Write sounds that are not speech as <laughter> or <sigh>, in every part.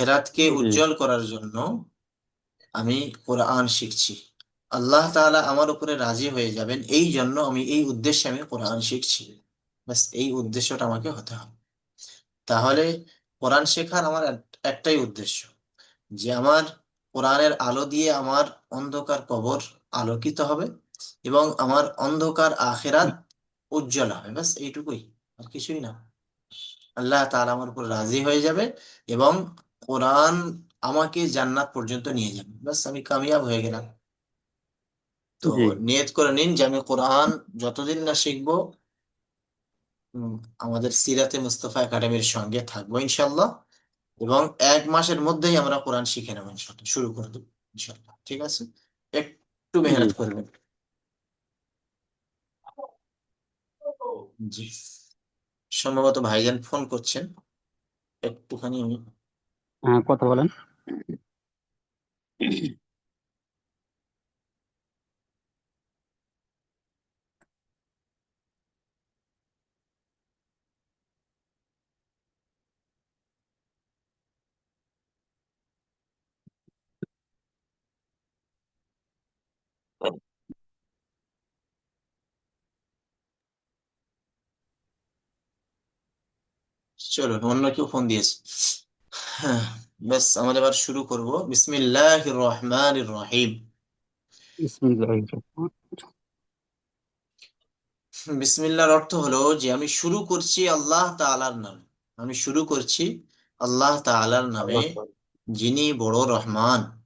আখেরাতকে উজ্জ্বল করার জন্য আমি কোরআন শিখছি। আল্লাহ তাআলা আমার উপরে রাজি হয়ে যাবেন। এই জন্য আমি এই উদ্দেশ্যে আমি কোরআন শিখছি। ব্যাস এই উদ্দেশ্যটা আমাকে হতে হবে। তাহলে কোরআন শেখার আমার একটাই উদ্দেশ্য যে আমার কোরআনের আলো দিয়ে আমার অন্ধকার কবর আলোকিত হবে এবং আমার অন্ধকার আখেরাত উজ্জ্বল হবে। ব্যাস এইটুকুই আর কিছুই না। আল্লাহ তাআলা আমার উপর রাজি হয়ে যাবে এবং কোরআন আমাকে জান্নাত পর্যন্ত নিয়ে যাবে। ব্যাস আমি কামিয়াব হয়ে গেলাম। তো নিয়ত করে নিন যে আমি কোরআন যতদিন না শিখব আমাদের সিরাতে মুস্তফা একাডেমির সঙ্গে থাকব ইনশাল্লাহ এবং এক মাসের মধ্যেই আমরা কোরআন শিখে নেব ইনশাল্লাহ শুরু করে দেবো ইনশাল্লাহ ঠিক আছে? একটু মেহনত করবেন জি। সম্ভবত ভাইজান ফোন করছেন একটুখানি আমি কথা বলেন। চলুন অন্য কেউ ফোন দিয়েছে। হ্যাঁ ব্যাস আমরা এবার শুরু করব। বিসমিল্লাহির রহমানির রহিম। বিসমিল্লাহির রহমান অর্থ হলো যে আমি শুরু করছি আল্লাহ তাআলার নামে। আমি শুরু করছি আল্লাহ তাআলার নামে যিনি বড় রহমান।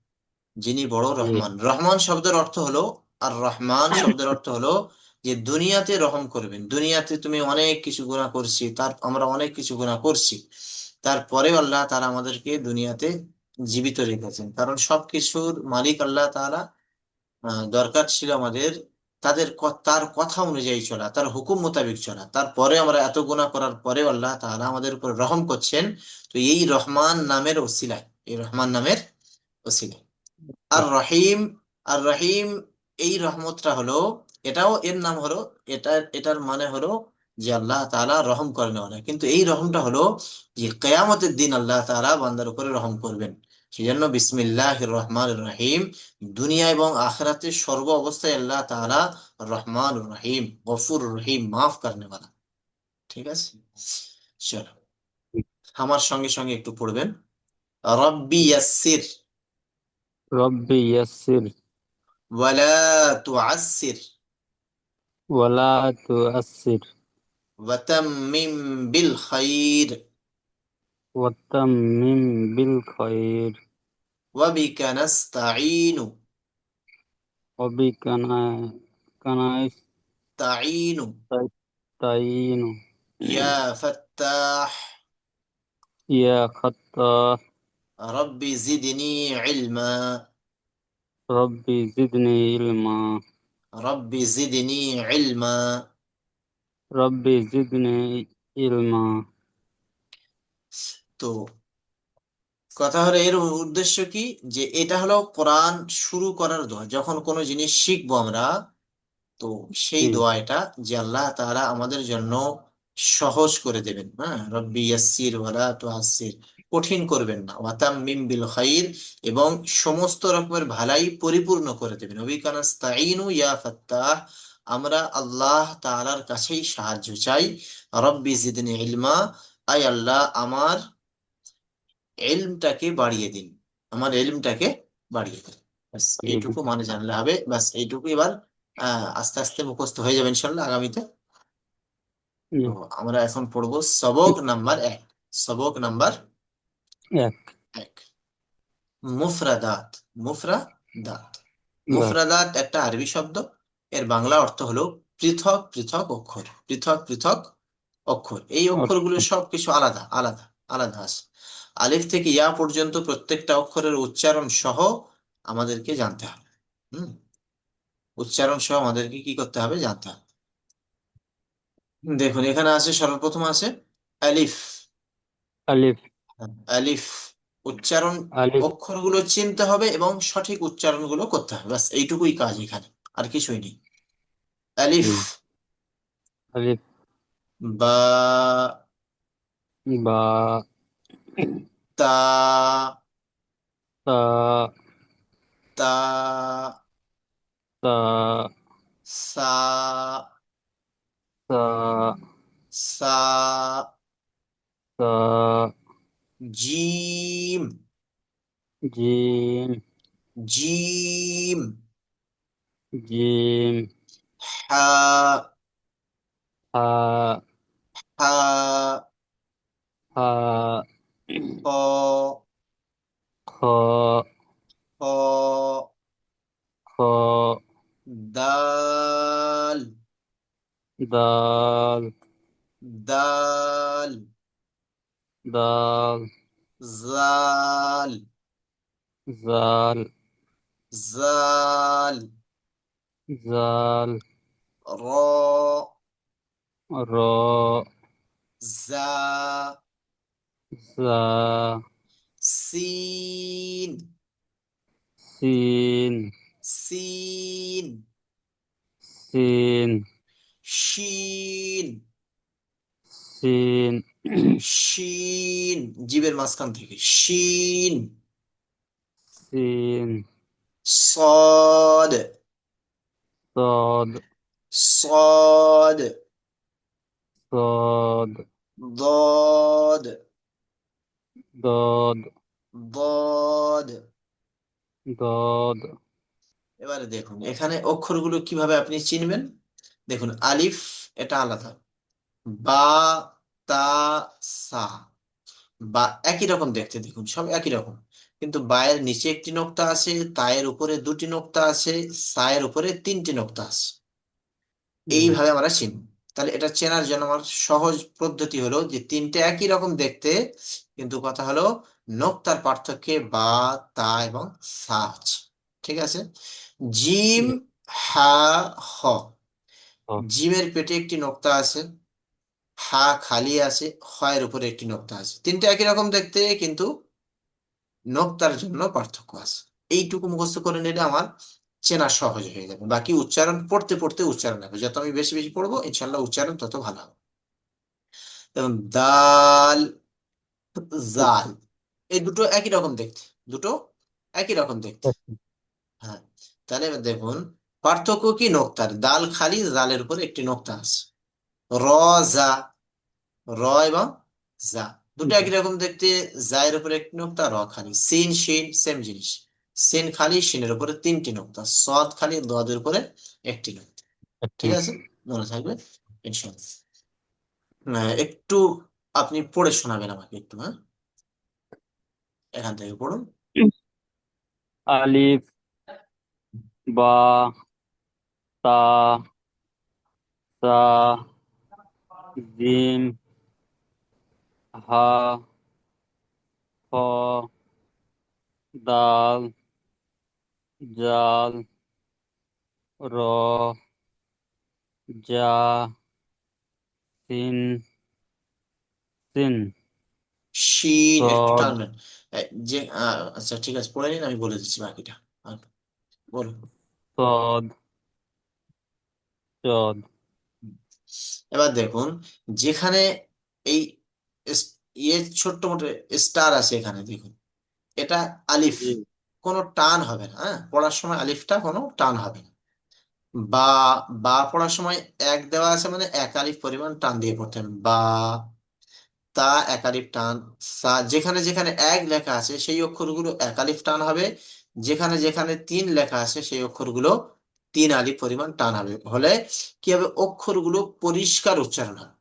যিনি বড় রহমান। রহমান শব্দের অর্থ হলো আর রহমান শব্দের অর্থ হলো যে দুনিয়াতে রহম করবেন। দুনিয়াতে তুমি অনেক কিছু গুনাহ করছি তার আমরা অনেক কিছু গুনাহ করছি। তারপরেও আল্লাহ তারা আমাদেরকে দুনিয়াতে জীবিত রেখেছেন। কারণ সবকিছুর মালিক আল্লাহ তারা দরকার ছিল আমাদের তাদের তার কথা অনুযায়ী চলা, তার হুকুম মোতাবেক চলা। তারপরে আমরা এত গুনাহ করার পরে আল্লাহ তাআলা আমাদের উপর রহম করছেন। তো এই রহমান নামের ওসিলায়, এই রহমান নামের ওসিলায়। আর রহিম আর রহিম, এই রহমতটা হলো, এটাও এর নাম হলো এটা এটার মানে হলো যে আল্লাহ তাআলা রহম করেন না কিন্তু এই রহমটা হলো যে কেয়ামতের দিন আল্লাহ তাআলা বান্দার উপরে রহম করবেন। সেই জন্য বিসমিল্লাহির রহমানির রহিম। দুনিয়া এবং আখিরাতে সর্ব অবস্থায় আল্লাহ তাআলা রহমান রহিম গফুর রহিম মাফ করনে वाला ঠিক আছে? চলো। আমার সঙ্গে সঙ্গে একটু পড়বেন। রব্বি ইয়াসসির। রব্বি ওয়ালা তুআসসির। ওয়ালা وتمم بالخير. وتمم بالخير. وبك نستعين. وبك نستعين يا فتاح. يا فتاح. رب زدني علما. ربي زدني علما. رب زدني علما. তো কথা হলো এর উদ্দেশ্য কি? যে এটা হলো কোরআন শুরু করার দোয়া। যখন কোনো জিনিস শিখব আমরা তো সেই দোয়া এটা যে আল্লাহ তারা আমাদের জন্য সহজ করে দেবেন। হ্যাঁ রব্বি ইয়াসসির ওয়ালা তুআসসির। কঠিন করবেন না। ওয়াতাম মিম বিল খাইর। এবং সমস্ত রকমের ভালাই পরিপূর্ণ করে দেবেন। অবিকানাস্তাইনু ইয়া ফাত্তাহ। আমরা আল্লাহ তাআলার কাছেই সাহায্য চাই। রব্বি জিদনি ইলমা আই আল্লাহ আমার এলমটাকে বাড়িয়ে দিন। আমার এলমটাকে বাড়িয়ে দিন। ব্যাস এইটুকু মানে জানলে হবে। ব্যাস এইটুকু এবার আহ আস্তে আস্তে মুখস্থ হয়ে যাবে ইনশাল্লাহ আগামীতে। আমরা এখন পড়ব সবক নাম্বার এক। সবক নাম্বার এক। এক। মুফরাদাত মুফরাদাত। দাঁত মুফরাদাত একটা আরবি শব্দ। এর বাংলা অর্থ হলো পৃথক পৃথক অক্ষর পৃথক পৃথক অক্ষর। এই অক্ষরগুলো সবকিছু আলাদা আলাদা আলাদা আছে। আলিফ থেকে ইয়া পর্যন্ত প্রত্যেকটা অক্ষরের উচ্চারণ সহ আমাদেরকে জানতে হবে। হুম? উচ্চারণ সহ আমাদেরকে কি করতে হবে? জানতে হবে। দেখুন এখানে আছে সর্বপ্রথম আছে আলিফ। আলিফ। আলিফ উচ্চারণ অক্ষরগুলো চিনতে হবে এবং সঠিক উচ্চারণগুলো করতে হবে। ব্যাস এইটুকুই কাজ এখানে। আর কিছুই নেই। আলিফ হুম। আলিফ বা বা তা তা তা তা সা সা সা সা জিম জিম জিম জিম হা হা হা হা খ খ খ দাল দাল দাল দাল জাল জাল জাল জাল র র জা জা সিন সিন সিন সিন শিন সিন শিন জীবের মাঝখান থেকে শিন সিন صاد صاد صاد صاد ضاد ضاد ضاد ضاد এবারে দেখুন এখানে অক্ষরগুলো কিভাবে আপনি চিনবেন দেখুন আলিফ এটা আলাদা বা তা সা বা একই রকম দেখতে দেখুন সব একই রকম কিন্তু বায়ের নিচে একটি নোক্তা আছে তায়ের উপরে দুটি নোক্তা আছে সায়ের উপরে তিনটি নোক্তা আছে এইভাবে আমরা চিনব তাহলে এটা চেনার জন্য আমার সহজ পদ্ধতি হলো যে তিনটে একই রকম দেখতে কিন্তু কথা হলো নোক্তার পার্থক্যে বা তা এবং সা আছে ঠিক আছে? জিম হা হ। হ। জিমের পেটে একটি নোক্তা আছে হা খালি আছে হয়ের উপরে একটি নোক্তা আছে। তিনটে একই রকম দেখতে কিন্তু নোক্তার জন্য পার্থক্য আছে। এইটুকু মুখস্থ করে নিলে আমার চেনা সহজ হয়ে যাবে। বাকি উচ্চারণ পড়তে পড়তে উচ্চারণ হবে। যত আমি বেশি বেশি পড়ব ইনশাল্লাহ উচ্চারণ তত ভালো হবে। এবং দাল জাল এই দুটো একই রকম দেখতে দুটো একই রকম দেখতে। হ্যাঁ তাহলে দেখুন পার্থক্য কি নোক্তার? দাল খালি জালের উপরে একটি নোক্তা আছে। র জা র এবং জা দুটো একই রকম দেখতে জায়ের উপরে একটি নোক্তা র খালি। সিন শিন সেম জিনিস। সিন খালি শিনের উপরে তিনটি নোক্তা সদ খালি দদের উপরে একটি নোক্তা। ঠিক আছে? মনে থাকবে? ইনশাআল্লাহ। একটু আপনি পড়ে শোনাবেন আমাকে একটু হ্যাঁ? এখান থেকে পড়ুন। আলিফ বা তা সা জিম হা খ দাল জাল র জা সিন সিন। শিন সদ। যে আচ্ছা ঠিক আছে পড়ে নিন আমি বলে দিচ্ছি বাকিটা। সদ চদ এবার দেখুন যেখানে এই ইয়ে ছোট্ট মোটো স্টার আছে এখানে দেখুন। এটা আলিফ। কোনো টান হবে না হ্যাঁ? পড়ার সময় আলিফটা কোনো টান হবে না। বা বা পড়ার সময় এক দেওয়া আছে মানে এক আলিফ পরিমাণ টান দিয়ে পড়তে হবে। বা, তা এক আলিফ টান, সা, যেখানে যেখানে এক লেখা আছে সেই অক্ষরগুলো এক আলিফ টান হবে। যেখানে যেখানে তিন লেখা আছে সেই অক্ষরগুলো তিন আলিফ পরিমাণ টান হবে। হলে কি হবে? অক্ষরগুলো পরিষ্কার উচ্চারণ হবে।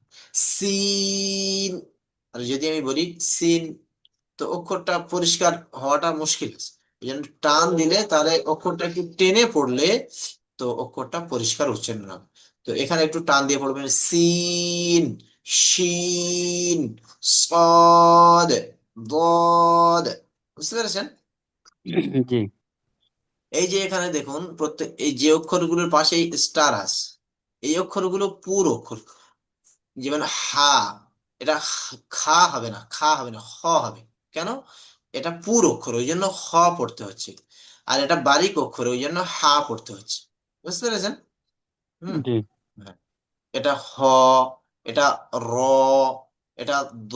সিন, আর যদি আমি বলি সিন, তো অক্ষরটা পরিষ্কার হওয়াটা মুশকিল আছে। টান দিলে তাহলে অক্ষরটা একটু টেনে পড়লে তো অক্ষরটা পরিষ্কার হচ্ছে না তো এখানে একটু টান দিয়ে পড়বেন সিন শিন সদ দদ বুঝতে পেরেছেন? <clears throat> জি। এই যে এখানে দেখুন প্রত্যেক এই যে অক্ষরগুলোর পাশে স্টার আস এই অক্ষরগুলো পুর অক্ষর যেমন হা এটা খা হবে না খা হবে না হ হবে। কেন? এটা পুর অক্ষর ওই জন্য হ পড়তে হচ্ছে। আর এটা বারিক অক্ষর ওই জন্য হা পড়তে হচ্ছে। বুঝতে পেরেছেন? হুম? জি। এটা হ এটা র এটা দ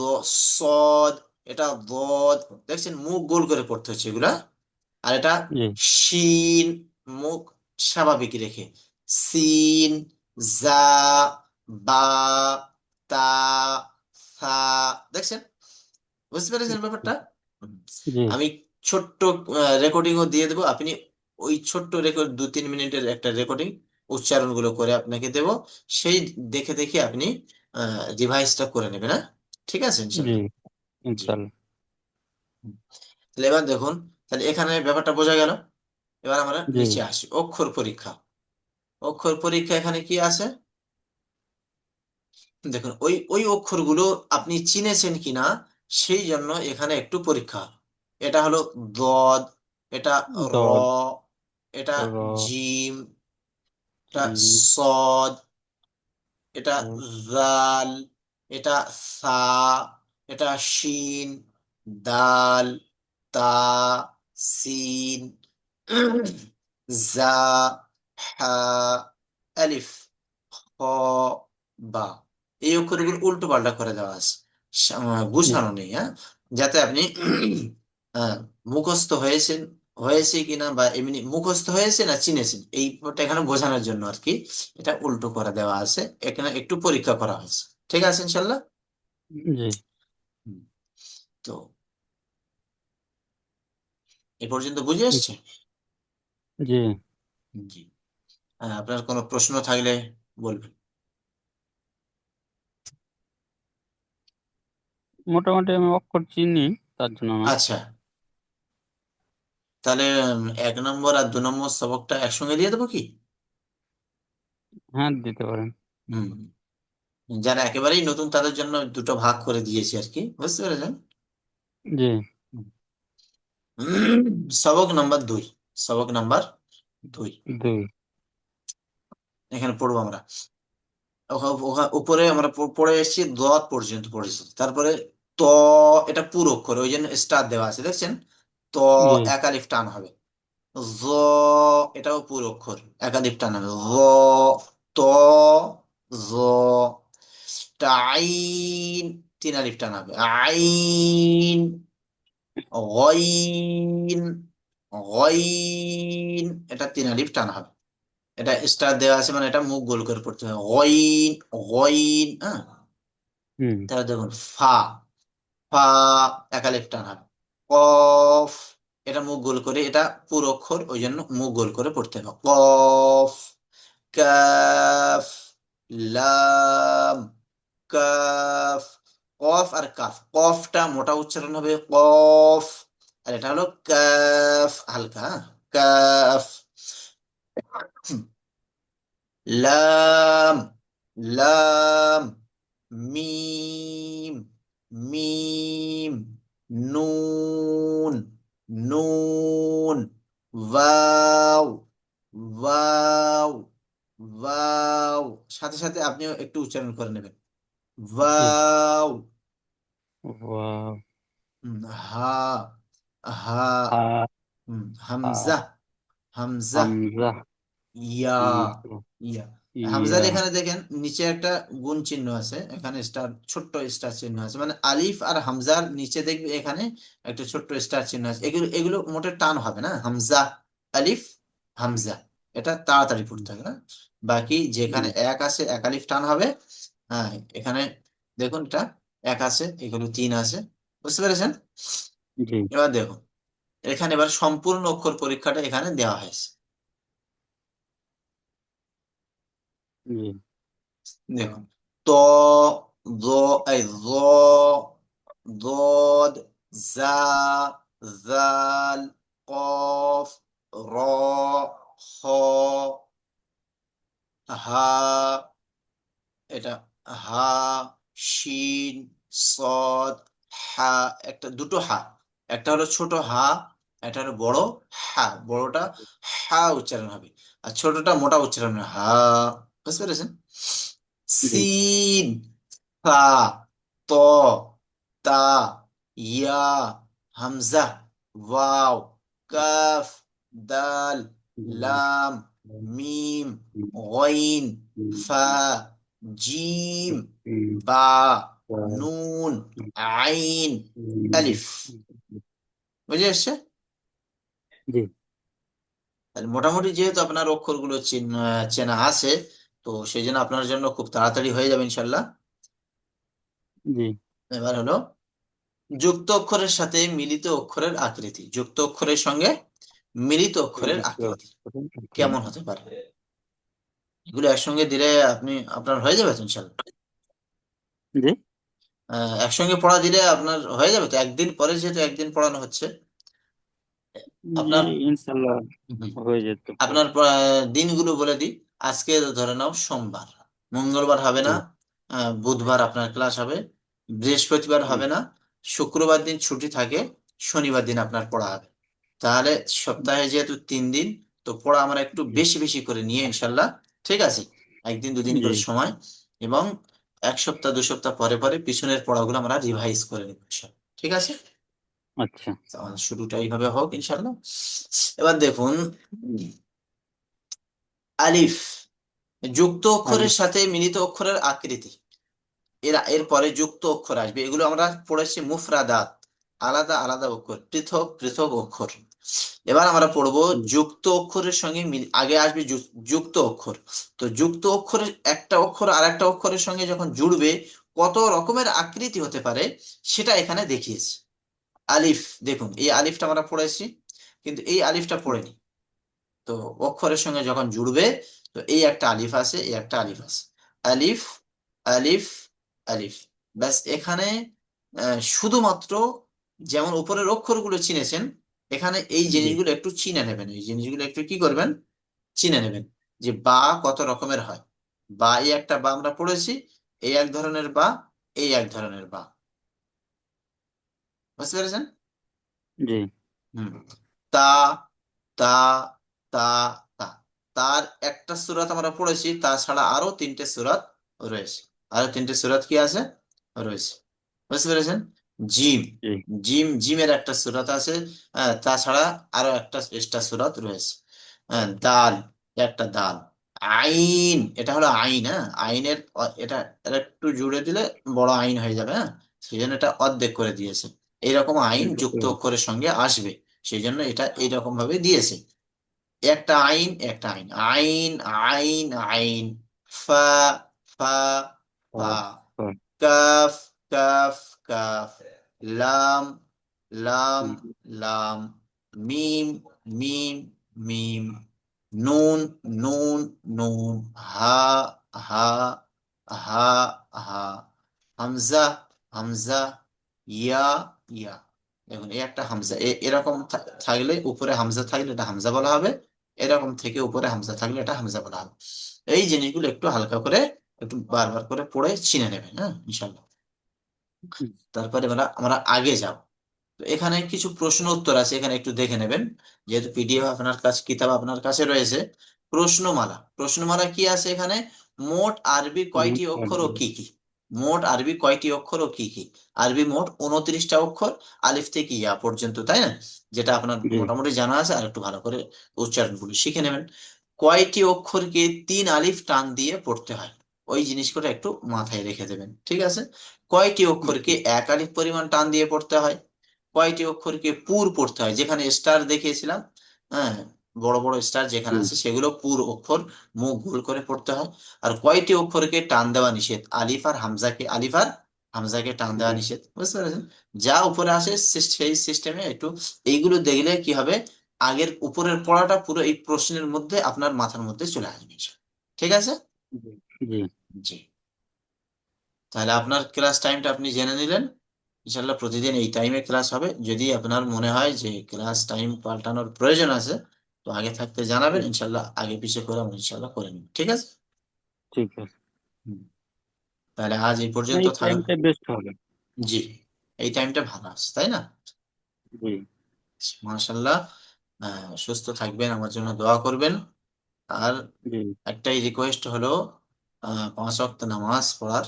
সদ এটা দদ। দেখছেন? মুখ গোল করে পড়তে হচ্ছে এগুলা। আর এটা শিন মুখ স্বাভাবিক রেখে। সিন জা বা তা থা। দেখছেন? বুঝতে পেরেছেন ব্যাপারটা? আমি ছোট্ট রেকর্ডিংও দিয়ে দেবো। আপনি ওই ছোট্ট রেকর্ড দু তিন মিনিটের একটা রেকর্ডিং উচ্চারণগুলো করে আপনাকে দেব। সেই দেখে দেখে আপনি রিভাইসটা করে নেবেন হ্যাঁ? ঠিক আছে তাহলে এবার দেখুন তাহলে এখানে ব্যাপারটা বোঝা গেল। এবার আমরা নিচে আসি। অক্ষর পরীক্ষা। অক্ষর পরীক্ষা এখানে কি আছে? দেখুন ওই ওই অক্ষরগুলো আপনি চিনেছেন কিনা সেই জন্য এখানে একটু পরীক্ষা। এটা হলো দদ এটা র দদ এটা র। জিম এটা জিম। সদ এটা জাল এটা সা এটা শিন দাল তা সিন জা হা আলিফ খ বা। এই অক্ষরগুলো উল্টো পাল্টা করে দেওয়া আছে। বুঝানো নেই হ্যাঁ? যাতে আপনি মুখস্থ হয়েছেন হয়েছে কিনা বা এমনি মুখস্থ হয়েছে না চিনেছেন এই ব্যাপারটা এখানে বোঝানোর জন্য আর কি এটা উল্টো করে দেওয়া আছে এখানে একটু পরীক্ষা করা হয়েছে ঠিক আছে ইনশাল্লাহ জি। তো এ পর্যন্ত বুঝে আসছে জি। জি। আপনার কোনো প্রশ্ন থাকলে বলবেন। মোটামুটি আমি অক্ষর চিনি তার জন্য না আচ্ছা। তাহলে এক নম্বর আর দু নম্বর সবকটা একসঙ্গে দিয়ে দেবো কি? হ্যাঁ দিতে পারেন। হুম যারা একেবারেই নতুন তাদের জন্য দুটো ভাগ করে দিয়েছি আর কি। বুঝতে পেরেছেন? জি। সবক নাম্বার দুই। সবক নাম্বার দুই। দুই। এখানে পড়ব আমরা। উপরে আমরা পড়ে এসেছি দত পর্যন্ত পড়েছি। তারপরে ত এটা পুরো অক্ষর ওই জন্য স্টার দেওয়া আছে দেখছেন? ত জি এক টান হবে। জ এটাও পুরো অক্ষর এক আলিফ টান হবে। জ ত জ টা আইন তিন আলিফ টান হবে। আইন গইন গইন এটা তিন আলিফ টান হবে। এটা স্টার দেওয়া আছে মানে এটা মুখ গোল করে পড়তে হবে। গইন গইন হ্যাঁ? হুম। তাহলে দেখুন ফা ফা একালিফ টান কফ এটা মুখ গোল করে, এটা পুরো ওই জন্য মুখ গোল করে পড়তে হবে। কফ কাফ লাম কাফ কফ আর কাফ। কফটা মোটা উচ্চারণ হবে, কফ। আর এটা হলো কাফ, হালকা হ্যাঁ? কাফ। লাম লাম, মিম। মিম নুন নুন ওয়াও ওয়াও ওয়াও সাথে সাথে আপনিও একটু উচ্চারণ করে নেবেন। ওয়াও ওয়াও হা হা হামজা হামজা। ইয়া ইয়া। হামজার এখানে দেখেন নিচে একটা গুণ চিহ্ন আছে এখানে স্টার ছোট্ট স্টার চিহ্ন আছে। মানে আলিফ আর হামজার নিচে দেখবে এখানে একটা ছোট্ট স্টার চিহ্ন আছে। এগুলো এগুলো মোটে টান হবে না হামজা আলিফ হামজা। এটা তাড়াতাড়ি পড়তে হবে না। বাকি যেখানে এক আছে এক আলিফ টান হবে। হ্যাঁ এখানে দেখুন এটা এক আছে এগুলো তিন আছে। বুঝতে পেরেছেন? এবার দেখুন এখানে এবার সম্পূর্ণ অক্ষর পরীক্ষাটা এখানে দেওয়া হয়েছে। দেখুন ত দ এই জ ضاد زا ذال قاف را খ হা এটা হা শিন সদ হা একটা দুটো হা একটা হলো ছোট হা একটা হলো বড় হা বড়টা হা উচ্চারণ হবে আর ছোটটা মোটা উচ্চারণ হবে হা বুঝতে পেরেছেন সিন ফা ত তা ইয়া হামজা ওয়াও কাফ দাল লাম মিম গইন ফা জিম বা নুন আইন আলিফ বুঝে এসছে জি। মোটামুটি যেহেতু আপনার অক্ষরগুলো চেনা চেনা আছে তো সেই জন্য আপনার জন্য খুব তাড়াতাড়ি হয়ে যাবে ইনশাল্লাহ। জি। এবার হলো যুক্ত অক্ষরের সাথে মিলিত অক্ষরের আকৃতি যুক্ত অক্ষরের সঙ্গে মিলিত অক্ষরের আকৃতি কেমন হতে পারে? এগুলো একসঙ্গে দিলে আপনি আপনার হয়ে যাবে ইনশাল্লাহ? জি। একসঙ্গে পড়া দিলে আপনার হয়ে যাবে তো? একদিন পরে যেহেতু একদিন পড়ানো হচ্ছে আপনার ইনশাল্লাহ হয়ে যেত আপনার দিনগুলো বলে দিই। আজকে ধরে নাও সোমবার। মঙ্গলবার হবে না বুধবার আপনার ক্লাস হবে বৃহস্পতিবার হবে না শুক্রবার দিন ছুটি থাকে শনিবার দিন আপনার পড়া হবে। তাহলে সপ্তাহে যেহেতু তিন দিন তো পড়া আমরা একটু বেশি বেশি করে নিয়ে ইনশাল্লাহ ঠিক আছে? একদিন দুদিন করে সময় এবং এক সপ্তাহ দু সপ্তাহ পরে পরে পিছনের পড়াগুলো আমরা রিভাইজ করে নেব ঠিক আছে? আচ্ছা। শুরুটা এইভাবে হোক ইনশাল্লাহ। এবার দেখুন আলিফ যুক্ত অক্ষরের সাথে মিলিত অক্ষরের আকৃতি। এর এরপরে যুক্ত অক্ষর আসবে। এগুলো আমরা পড়েছি মুফরাদাত আলাদা আলাদা অক্ষর পৃথক পৃথক অক্ষর। এবার আমরা পড়ব যুক্ত অক্ষরের সঙ্গে আগে আসবে যুক্ত অক্ষর। তো যুক্ত অক্ষরের একটা অক্ষর আর একটা অক্ষরের সঙ্গে যখন জুড়বে কত রকমের আকৃতি হতে পারে সেটা এখানে দেখিয়েছে। আলিফ দেখুন এই আলিফটা আমরা পড়েছি কিন্তু এই আলিফটা পড়েনি তো অক্ষরের সঙ্গে যখন জুড়বে তো এই একটা আলিফ আছে এই একটা আলিফ আছে। আলিফ আলিফ আলিফ। ব্যাস এখানে শুধুমাত্র যেমন উপরের অক্ষরগুলো চিনেছেন এখানে এই জিনিসগুলো একটু চিনে নেবেন। এই জিনিসগুলো একটু কি করবেন? চিনে নেবেন যে বা কত রকমের হয়। বা এই একটা বা আমরা পড়েছি এই এক ধরনের বা এই এক ধরনের বা। বুঝতে পেরেছেন? জি। হুম। তা তা তা তা। তার একটা সুরাত আমরা পড়েছি তাছাড়া আরও তিনটে সুরাত রয়েছে। আরও তিনটে সুরাত কি আছে? রয়েছে। বুঝতে পেরেছেন? জিম। জিম জিমের একটা সুরাত আছে আহ, তাছাড়া আরও একটা এক্সট্রা সুরাত রয়েছে। আহ, দাল একটা দাল। আইন এটা হলো আইন হ্যাঁ। আইনের এটা একটু জুড়ে দিলে বড় আইন হয়ে যাবে হ্যাঁ। সেই জন্য এটা অর্ধেক করে দিয়েছে। এইরকম আইন যুক্ত অক্ষরের সঙ্গে আসবে সেই জন্য এটা এইরকম ভাবে দিয়েছে। একটা আইন একটা আইন। আইন আইন আইন। ফা ফা ফা। কাফ কাফ কাফ। লাম লাম লাম। মিম মিম মিম। নুন নুন নুন। হা হা হা হা। হামজা হামজা। ইয়া ইয়া। দেখুন এই একটা হামজা। এরকম থাকলে উপরে হামজা থাকলে এটা হামজা বলা হবে। এরকম থেকে উপরে হামজা থাকলে এটা হামজা বলা হবে। এই জিনিসগুলো একটু হালকা করে একটু বারবার করে পড়ে চিনে নেবেন হ্যাঁ ইনশাল্লাহ তারপরে আমরা আমরা আগে যাব। তো এখানে কিছু প্রশ্ন উত্তর আছে এখানে একটু দেখে নেবেন। যেহেতু পিডিএফ আপনার কাছে কিতাব আপনার কাছে রয়েছে প্রশ্নমালা প্রশ্নমালা কি আছে এখানে? মোট আরবি কয়টি অক্ষর ও। কি কি? মোট আরবি কয়টি অক্ষর ও কি কি? আরবি মোট উনত্রিশটা অক্ষর আলিফ থেকে ইয়া পর্যন্ত তাই না? যেটা আপনার মোটামুটি জানা আছে আর একটু ভালো করে উচ্চারণ উচ্চারণগুলো শিখে নেবেন। কয়টি অক্ষরকে তিন আলিফ টান দিয়ে পড়তে হয়? ওই জিনিসগুলো একটু মাথায় রেখে দেবেন ঠিক আছে? কয়টি অক্ষরকে এক আলিফ পরিমাণ টান দিয়ে পড়তে হয়? কয়টি অক্ষরকে পুর পড়তে হয়? যেখানে স্টার দেখিয়েছিলাম হ্যাঁ বড় বড় স্টার যেখানে আছে সেগুলো পুর অক্ষর মুখ গোল করে পড়তে হয়। আর কয়টি অক্ষরকে টান দেওয়া নিষেধ? আলিফ আর হামজাকে আলিফ আর হামজাকে টান দেওয়া নিষেধ। বুঝতে পেরেছেন? যা উপরে আসে সেই সিস্টেমে একটু এইগুলো দেখলে কি হবে? আগের উপরের পড়াটা পুরো এই প্রশ্নের মধ্যে আপনার মাথার মধ্যে চলে আসবে ঠিক আছে? জি তাহলে আপনার ক্লাস টাইমটা আপনি জেনে নিলেন। ইনশাল্লাহ প্রতিদিন এই টাইমে ক্লাস হবে। যদি আপনার মনে হয় যে ক্লাস টাইম পাল্টানোর প্রয়োজন আছে তো আগে থাকতে জানাবেন ইনশাল্লাহ আগে পিছিয়ে করে আমরা ইনশাল্লাহ করে নিব ঠিক আছে? ঠিক আছে। তাহলে আজ এই পর্যন্ত এই থাক টাইমটা বেস্ট হবে। জি এই টাইমটা ভালো আছে তাই না? জি। মাশাল্লাহ সুস্থ থাকবেন আমার জন্য দোয়া করবেন। আর একটাই রিকোয়েস্ট হলো আহ, পাঁচ ওয়াক্ত নামাজ পড়ার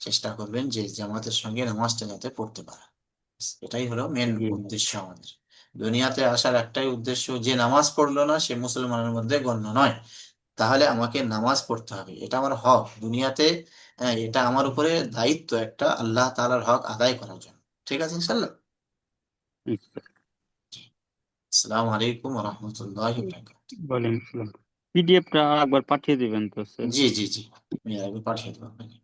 চেষ্টা করবেন যে জামাতের সঙ্গে নামাজটা যাতে পড়তে পারে এটাই হলো মেন। উদ্দেশ্য আমাদের। দুনিয়াতে আসার একটাই উদ্দেশ্য যে নামাজ পড়ল না সে মুসলমানের মধ্যে গণ্য নয়। তাহলে আমাকে নামাজ পড়তে হবে। এটা আমার হক। দুনিয়াতে হ্যাঁ, এটা আমার উপরে দায়িত্ব একটা আল্লাহ তাআলার হক আদায় করার জন্য। ঠিক আছে ইনশাল্লাহ আসসালামু আলাইকুম রহমতুল্লাহ পিডিএফটা একবার পাঠিয়ে দিবেন তো জি জি জি। আমি আগে পাঠিয়ে দেবো আপনাকে।